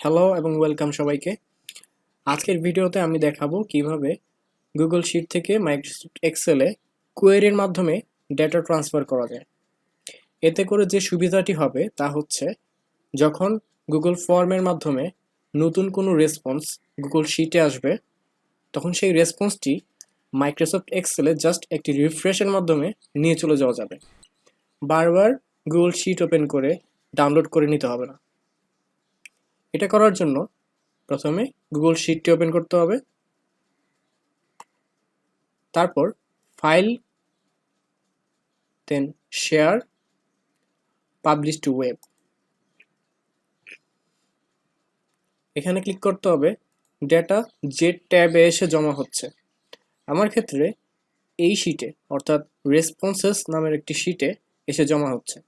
Hello এবং welcome সবাইকে। আজকের ভিডিওতে আমি দেখাবো কীভাবে গুগল শিট থেকে মাইক্রোসফট এক্সেলে কোয়েরির মাধ্যমে ডেটা ট্রান্সফার করা যায়। এতে করে যে সুবিধাটি হবে তা হচ্ছে, যখন গুগল ফর্মের মাধ্যমে নতুন কোনো রেসপন্স গুগল শিটে আসবে, তখন সেই রেসপন্সটি মাইক্রোসফট এক্সেলে জাস্ট একটি রিফ্রেশের মাধ্যমে নিয়ে চলে যাওয়া যাবে। বারবার গুগল শিট ওপেন করে ডাউনলোড করে নিতে হবে না। এটা করার জন্য প্রথমে গুগল শিটটি ওপেন করতে হবে। তারপর file then share publish to web এখানে ক্লিক করতে হবে ডেটা যে ট্যাবে এসে জমা হচ্ছে। আমার ক্ষেত্রে এই শিটে অর্থাৎ রেসপন্সেস নামের একটি শিটে এসে জমা হচ্ছে।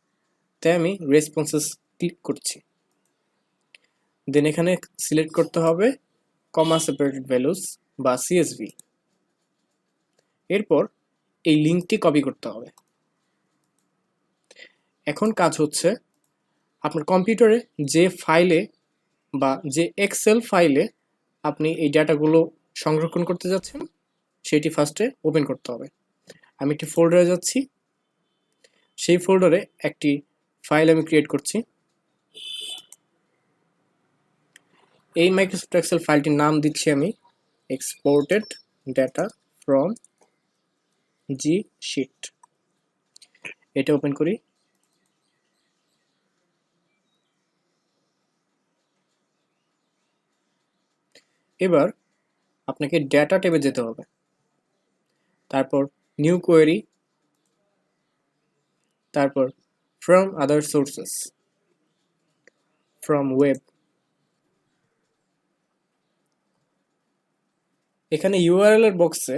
তাই আমি রেসপন্সেস ক্লিক করছি। দেন এখানে সিলেক্ট করতে হবে কমা সেপারেটেড ভ্যালুস বা সিএসভি এরপর এই লিঙ্কটি কপি করতে হবে। এখন কাজ হচ্ছে আপনার কম্পিউটারে যে ফাইলে বা যে এক্সেল ফাইলে আপনি এই ডাটাগুলো সংরক্ষণ করতে যাচ্ছেন, সেটি ফার্স্টে ওপেন করতে হবে। আমি একটি ফোল্ডারে যাচ্ছি। সেই ফোল্ডারে একটি ফাইল আমি ক্রিয়েট করছি। এই মাইক্রোসফট এক্সেল ফাইলটির নাম দিচ্ছি আমি exported data from G sheet এটা ওপেন করি। এবার আপনাকে ডেটা টেবে যেতে হবে। তারপর নিউ কোয়েরি তারপর from other sources from web এখানে ইউআরএল এর বক্সে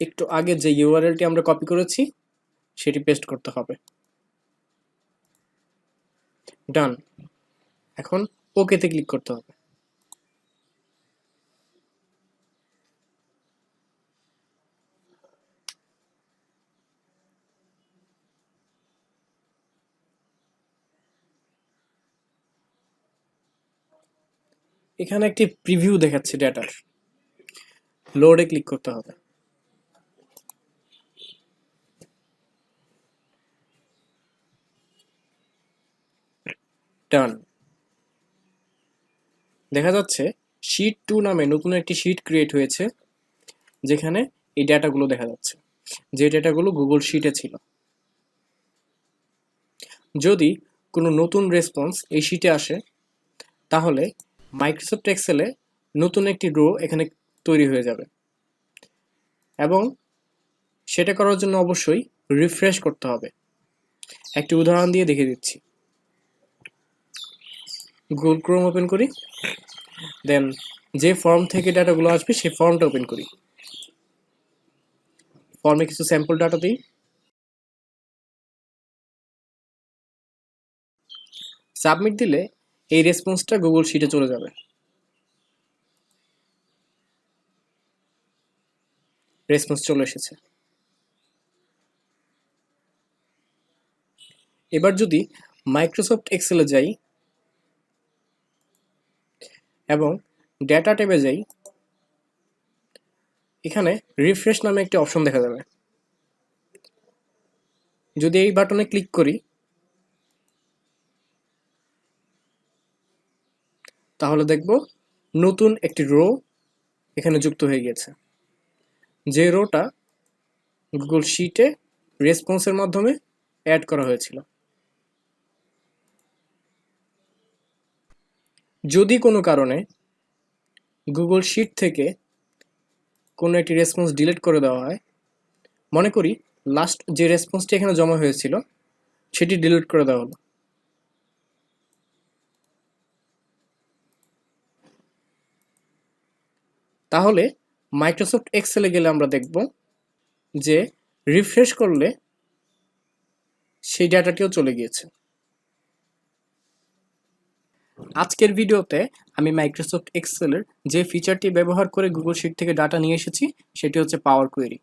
একটু আগে যে ইউআরএলটি আমরা কপি করেছি, সেটি পেস্ট করতে হবে। ডান এখন ওকেতে ক্লিক করতে হবে। এখানে একটি প্রিভিউ দেখাচ্ছে ডেটার লোডে ক্লিক করতে হবে। ডান দেখা যাচ্ছে শিট টু নামে নতুন একটি শিট ক্রিয়েট হয়েছে, যেখানে এই ডেটাগুলো দেখা যাচ্ছে। যে ডেটাগুলো গুগল শিটে ছিল। যদি কোনো নতুন রেসপন্স এই শিটে আসে, তাহলে মাইক্রোসফট এক্সেলে নতুন একটি রো এখানে তৈরি হয়ে যাবে। এবং সেটা করার জন্য অবশ্যই রিফ্রেশ করতে হবে। একটি উদাহরণ দিয়ে দেখে দিচ্ছি। গুগল ক্রোম ওপেন করি। দেন যে ফর্ম থেকে ডাটাগুলো আসবে, সেই ফর্মটা ওপেন করি। ফর্মে কিছু স্যাম্পল ডাটা দিই। সাবমিট দিলে এই রেসপন্সটা গুগল শিটে চলে যাবে। রেসপন্স চলে এসেছে। এবার যদি মাইক্রোসফট এক্সেলে যাই এবং ডেটা ট্যাবে যাই, এখানে রিফ্রেশ নামে একটি অপশন দেখা যাবে। যদি এই বাটনে ক্লিক করি, তাহলে দেখব নতুন একটি রো এখানে যুক্ত হয়ে গেছে যে রোটা গুগল শিটে রেসপন্সের মাধ্যমে অ্যাড করা হয়েছিল। যদি কোনো কারণে গুগল শিট থেকে কোনো একটি রেসপন্স ডিলিট করে দেওয়া হয়, মনে করি লাস্ট যে রেসপন্সটি এখানে জমা হয়েছিল, সেটি ডিলিট করে দেওয়া হলো। তাহলে মাইক্রোসফট এক্সেলে গেলে আমরা দেখব যে রিফ্রেশ করলে সেই ডাটাটিও চলে গিয়েছে। আজকের ভিডিওতে আমি মাইক্রোসফট এক্সেলের যে ফিচারটি ব্যবহার করে গুগল শিট থেকে ডাটা নিয়ে এসেছি, সেটি হচ্ছে পাওয়ার কোয়েরি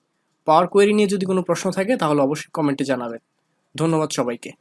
পাওয়ার কোয়েরি নিয়ে যদি কোনো প্রশ্ন থাকে, তাহলে অবশ্যই কমেন্টে জানাবেন। ধন্যবাদ সবাইকে।